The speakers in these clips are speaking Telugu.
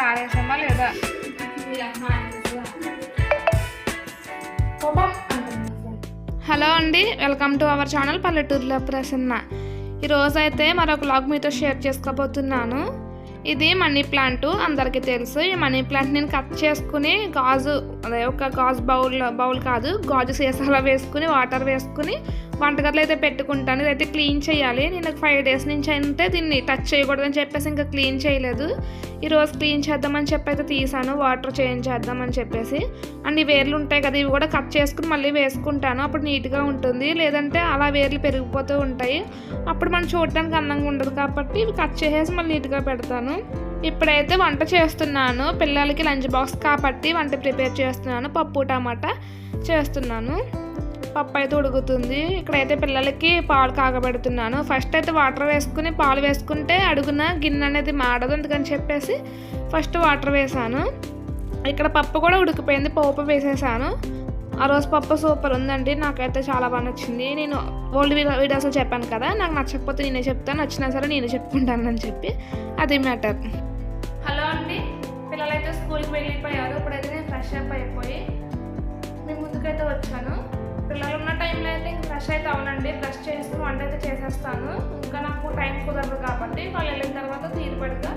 సరే ఆరేసామా లేదా హలో అండి వెల్కమ్ టు అవర్ ఛానల్ పల్లెటూరులో ప్రసన్న. ఈరోజు అయితే మరొక బ్లాగ్ మీతో షేర్ చేసుకోబోతున్నాను. ఇది మనీ ప్లాంట్ అందరికీ తెలుసు. ఈ మనీ ప్లాంట్ నేను కట్ చేసుకుని గాజు అదే ఒక గాజు బౌల్ బౌల్ కాదు గాజు సీసాలో వేసుకుని వాటర్ వేసుకుని వంటగదిలో అయితే పెట్టుకుంటాను. ఇదైతే క్లీన్ చేయాలి. నేను ఫైవ్ డేస్ నుంచి అంటే దీన్ని టచ్ చేయకూడదని చెప్పేసి ఇంకా క్లీన్ చేయలేదు. ఈరోజు క్లీన్ చేద్దామని చెప్పి అయితే తీసాను. వాటర్ చేంజ్ చేద్దామని చెప్పేసి. అండ్ ఈ వేర్లు ఉంటాయి కదా ఇవి కూడా కట్ చేసుకుని మళ్ళీ వేసుకుంటాను. అప్పుడు నీట్గా ఉంటుంది. లేదంటే అలా వేర్లు పెరిగిపోతూ ఉంటాయి. అప్పుడు మనం చూడటానికి అందంగా ఉండదు కాబట్టి ఇవి కట్ చేసేసి మళ్ళీ నీట్గా పెడతాను. ఇప్పుడైతే వంట చేస్తున్నాను. పిల్లలకి లంచ్ బాక్స్ కాబట్టి వంట ప్రిపేర్ చేస్తున్నాను. పప్పు టమాటా చేస్తున్నాను. పప్పు అయితే ఉడుకుతుంది. ఇక్కడైతే పిల్లలకి పాలు కాగబెడుతున్నాను. ఫస్ట్ అయితే వాటర్ వేసుకుని పాలు వేసుకుంటే అడుగున గిన్నె అనేది మాడదు అందుకని చెప్పేసి ఫస్ట్ వాటర్ వేసాను. ఇక్కడ పప్పు కూడా ఉడికిపోయింది పోపు వేసేసాను. ఆ రోజు పప్పు సూపర్ ఉందండి నాకైతే చాలా బాగా నచ్చింది. నేను ఓల్డ్ వీడియోస్లో చెప్పాను కదా నాకు నచ్చకపోతే నేనే చెప్తాను నచ్చినా సరే నేను చెప్పుకుంటానని చెప్పి అది మ్యాటర్ హలో అండి పిల్లలైతే స్కూల్కి వెళ్ళిపోయారు. ఇప్పుడైతే నేను ఫ్రెష్ అప్ అయిపోయి మీ ముందుకైతే వచ్చాను. పిల్లలు ఉన్న టైంలో అయితే ఇంక ఫ్రెష్ అయితే అవునండి. ఫ్రెష్ చేసుకుని వంట అయితే చేసేస్తాను. ఇంకా నాకు టైం కుదరదు కాబట్టి వాళ్ళు వెళ్ళిన తర్వాత తీరు పెడతా.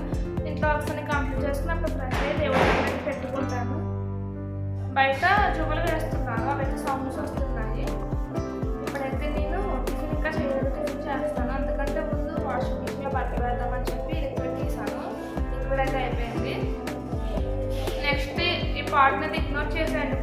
ఇంట్లో వర్క్స్ అన్ని కంప్లీట్ చేసుకుని అప్పుడు ఫ్రెష్ అయ్యి దేవుడి పెట్టుకుంటాను. బయట జువ్వలు వేస్తున్నాను. అవైతే సాంగ్స్ వస్తున్నాయి. ఇప్పుడైతే నేను టిఫిన్ ఇంకా చేయలేదు టిఫిన్ చేస్తాను. అందుకంటే ముందు వాషింగ్ మిషన్లో బట్టలు వేద్దామని చెప్పి లిక్విడ్ తీసాను లిక్విడ్ అయితే అయిపోయింది. నెక్స్ట్ ఈ పార్ట్ని ఇగ్నోర్ చేసేయండి.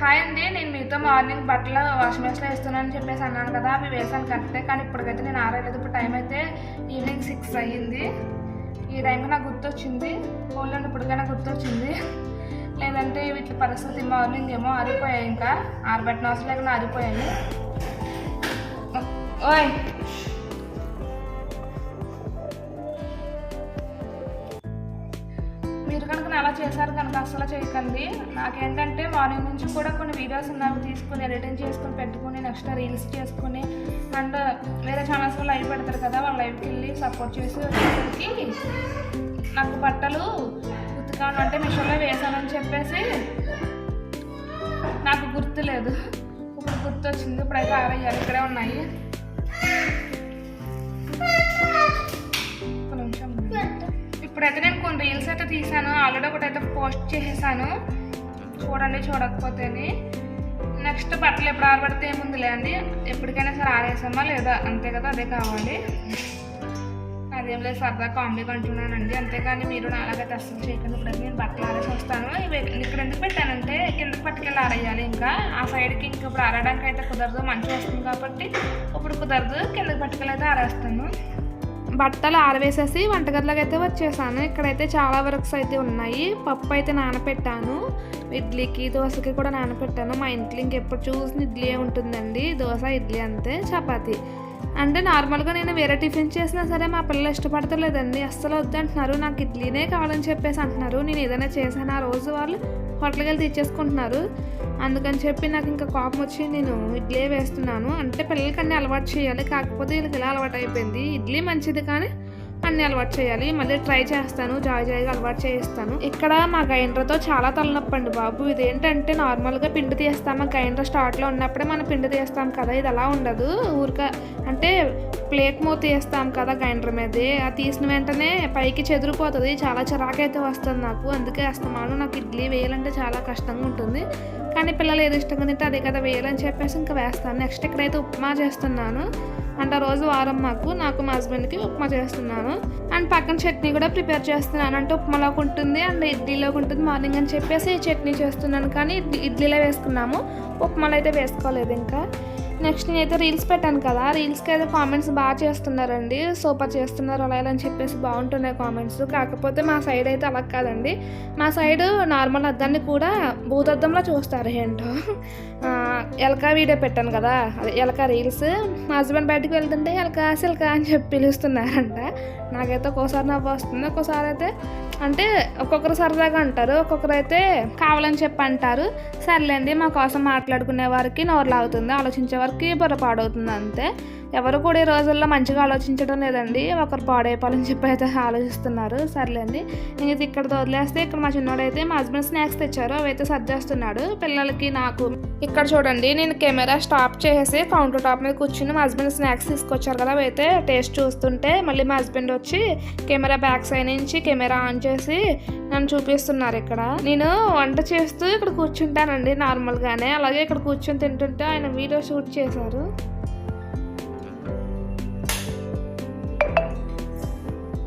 హాయ్ అండి నేను మీతో మార్నింగ్ బట్టలు వాషింగ్ మెషిన్లో వేస్తున్నానని చెప్పేసి అన్నాను కదా అవి వేసాను కరెక్టే కానీ ఇప్పటికైతే నేను ఆరలేదు ఇప్పుడు టైం అయితే ఈవినింగ్ సిక్స్ అయ్యింది. ఈ టైంకి నాకు గుర్తొచ్చింది ఫోన్లో ఇప్పటికైనా గుర్తొచ్చింది. లేదంటే వీటి పరిస్థితి మార్నింగ్ ఏమో ఆరిపోయాయి ఇంకా. ఆరబెట్టిన అవసరం లేకుండా ఆరిపోయాయి. ఓయ్ మీరు కనుక అలా చేశారు కనుక అసలు చేయకండి. నాకేంటంటే మార్నింగ్ నుంచి కూడా కొన్ని వీడియోస్ ఉన్నవి తీసుకుని ఎడిటింగ్ చేసుకుని పెట్టుకుని నెక్స్ట్ రీల్స్ చేసుకుని అండ్ వేరే ఛానల్స్లో లైవ్ పెడతారు కదా వాళ్ళ లైవ్కి వెళ్ళి సపోర్ట్ చేసి వచ్చేసరికి నాకు బట్టలు ఉతుకాను. అంటే మిషన్లో వేసానని చెప్పేసి నాకు గుర్తులేదు ఇప్పుడు గుర్తు వచ్చింది ఇప్పుడైతే ఆరయ్యారు ఇక్కడే ఉన్నాయి. నిమిషం. ఇప్పుడైతే నేను రీల్స్ అయితే తీసాను ఆల్రెడీ ఒకటి అయితే పోస్ట్ చేసేసాను. చూడండి చూడకపోతే నెక్స్ట్ బట్టలు ఎప్పుడు ఆరబడితే ఏముందిలే అండి? ఎప్పటికైనా సరే ఆరేసామా లేదా? అంతే కదా అదే కావాలి. అదేం లేదు సరదా కామెడీ అంటున్నానండి అంతేకాని మీరు నాలాగైతే అస్సలు చేయకండి. ఇప్పుడైతే నేను బట్టలు ఆరేసి వస్తాను. ఇవి ఇక్కడ ఎందుకు పెట్టానంటే కిందకి పట్టుకెళ్ళి ఆరేయాలి ఇంకా. ఆ సైడ్కి ఇంక ఇప్పుడు ఆరడానికి అయితే కుదరదు. మంచి వస్తుంది కాబట్టి ఇప్పుడు కుదరదు. కిందకి పట్టుకెళ్ళి అయితే ఆరేస్తాను. బట్టలు ఆరవేసేసి వంటగదిలోకి అయితే వచ్చేసాను. ఇక్కడైతే చాలా వర్క్స్ అయితే ఉన్నాయి. పప్పు అయితే నానపెట్టాను. ఇడ్లీకి దోశకి కూడా నానపెట్టాను. మా ఇంట్లో ఇంకెప్పుడు చూసిన ఇడ్లీ ఉంటుందండి. దోశ ఇడ్లీ అంతే చపాతి. అంటే నార్మల్గా నేను వేరే టిఫిన్ చేసినా సరే మా పిల్లలు ఇష్టపడతలేదండి. అస్సలు వద్దంటున్నారు. నాకు ఇడ్లీనే కావాలని చెప్పేసి అంటున్నారు. నేను ఏదైనా చేశాను ఆ రోజు వాళ్ళు హోటల్కి వెళ్ళి తెచ్చేసుకుంటున్నారు. అందుకని చెప్పి నాకు ఇంకా కోపం వచ్చి నేను ఇడ్లీ వేస్తున్నాను. అంటే పిల్లలకి అన్ని అలవాటు చేయాలి. కాకపోతే వీళ్ళకి ఇలా అలవాటు అయిపోయింది. ఇడ్లీ మంచిది కానీ అన్ని అలవాటు చేయాలి. మళ్ళీ ట్రై చేస్తాను. జాయ్ జాయిగా అలవాటు చేయిస్తాను. ఇక్కడ మా గ్రైండర్తో చాలా తలనొప్పి అండి బాబు. ఇదేంటంటే నార్మల్గా పిండి తీస్తాం. మా గ్రైండర్ స్టార్ట్లో ఉన్నప్పుడే మనం పిండి తీస్తాం కదా. ఇది అలా ఉండదు. ఊరిక అంటే ప్లేట్ మూత వేస్తాం కదా గ్రైండర్ మీదే. అది తీసిన వెంటనే పైకి చెదిరిపోతుంది. చాలా చిరాకైతే వస్తుంది నాకు. అందుకే వేస్తాను నాకు ఇడ్లీ వేయాలంటే చాలా కష్టంగా ఉంటుంది. కానీ పిల్లలు ఏది ఇష్టంగా తింటే అదే కదా వేయాలని చెప్పేసి ఇంకా వేస్తాను. నెక్స్ట్ ఇక్కడైతే ఉప్మా చేస్తున్నాను. అండ్ ఆ రోజు వారం మాకు నాకు మా హస్బెండ్కి ఉప్మా చేస్తున్నాను. అండ్ పక్కన చట్నీ కూడా ప్రిపేర్ చేస్తున్నాను. అంటే ఉప్మాలోకి ఉంటుంది అండ్ ఇడ్లీలోకి ఉంటుంది మార్నింగ్ అని చెప్పేసి చట్నీ చేస్తున్నాను. కానీ ఇడ్లీ ఇడ్లీలో వేసుకున్నాము. ఉప్మాలో అయితే వేసుకోలేదు ఇంకా. నెక్స్ట్ నేనైతే రీల్స్ పెట్టాను కదా రీల్స్కి అయితే కామెంట్స్ బాగా చేస్తున్నారండి. సూపర్ చేస్తున్నారు అలా ఇలా అని చెప్పేసి బాగుంటున్నాయి కామెంట్స్. కాకపోతే మా సైడ్ అయితే అలా కాదండి. మా సైడ్ నార్మల్ అద్దాన్ని కూడా భూతద్దంలో చూస్తారు ఏంటో. ఎలక వీడియో పెట్టాను కదా అదే ఎలక రీల్స్. మా హస్బెండ్ బయటకు వెళ్తుంటే ఎలక సిల్క అని చెప్పి పిలుస్తున్నారంట. నాకైతే ఒక్కోసారి నవ్వు వస్తుంది. ఒక్కోసారి అయితే అంటే ఒక్కొక్కరు సరదాగా అంటారు ఒక్కొక్కరు అయితే కావాలని చెప్పి అంటారు. సర్లేండి మా కోసం మాట్లాడుకునే వారికి నోరు లాగుతుంది ఆలోచించే వారికి బుర్ర అవుతుంది అంతే. ఎవరు కూడా ఈ రోజుల్లో మంచిగా ఆలోచించడం లేదండి. ఒకరు పాడైపోవాలని చెప్పి అయితే ఆలోచిస్తున్నారు. సర్లేండి నేను ఇక్కడ వదిలేస్తే ఇక్కడ మా చిన్నోడైతే మా హస్బెండ్ స్నాక్స్ తెచ్చారు అవి అయితే సర్దేస్తున్నాడు. పిల్లలకి నాకు ఇక్కడ చూడండి నేను కెమెరా స్టాప్ చేసి కౌంటర్ టాప్ మీద కూర్చుని మా హస్బెండ్ స్నాక్స్ తీసుకొచ్చారు కదా అయితే టేస్ట్ చూస్తుంటే మళ్ళీ మా హస్బెండ్ వచ్చి కెమెరా బ్యాక్ సైడ్ నుంచి కెమెరా ఆన్ చేసి నన్ను చూపిస్తున్నారు ఇక్కడ. నేను వంట చేస్తూ ఇక్కడ కూర్చుంటానండి నార్మల్గానే. అలాగే ఇక్కడ కూర్చొని తింటుంటే ఆయన వీడియో షూట్ చేశారు.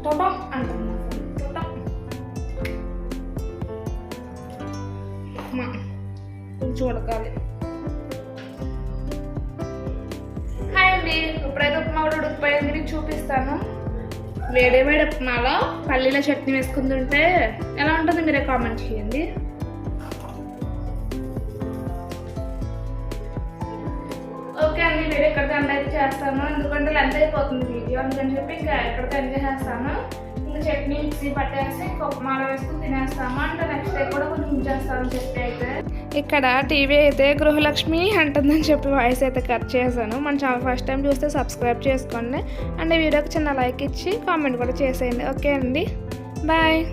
టొటం అంటున్నా టొటం. ఇప్పుడైతే ఉప్మా కూడా ఉడికిపోయింది మీకు చూపిస్తాను. వేడే వేడి ఉప్మాలో పల్లీల చట్నీ వేసుకుంటుంటే ఎలా ఉంటుంది మీరే కామెంట్ చేయండి. ఓకే అండి వీడియో ఎక్కడికి ఎండ్ అయితే చేస్తాను. ఎందుకంటే లెంత్ అయిపోతుంది వీడియో అందుకని చెప్పి ఇంకా ఎక్కడికి ఎండ్ చేస్తాను ఇంకా చట్నీ మిక్సీ పట్టేసి ఇంక ఉప్మాలో వేసుకుని తినేస్తాము అంటే నెక్స్ట్ డే కూడా కొంచెం చేస్తాను చెప్పి. ఇక్కడ టీవీ అయితే గృహలక్ష్మి అంటుందని చెప్పి వాయిస్ అయితే కట్ చేశాను. మన ఛానల్ ఫస్ట్ టైం చూస్తే సబ్స్క్రైబ్ చేసుకోండి. అండ్ వీడియోకి చిన్న లైక్ ఇచ్చి కామెంట్ కూడా చేసేయండి. ఓకే అండి. బాయ్.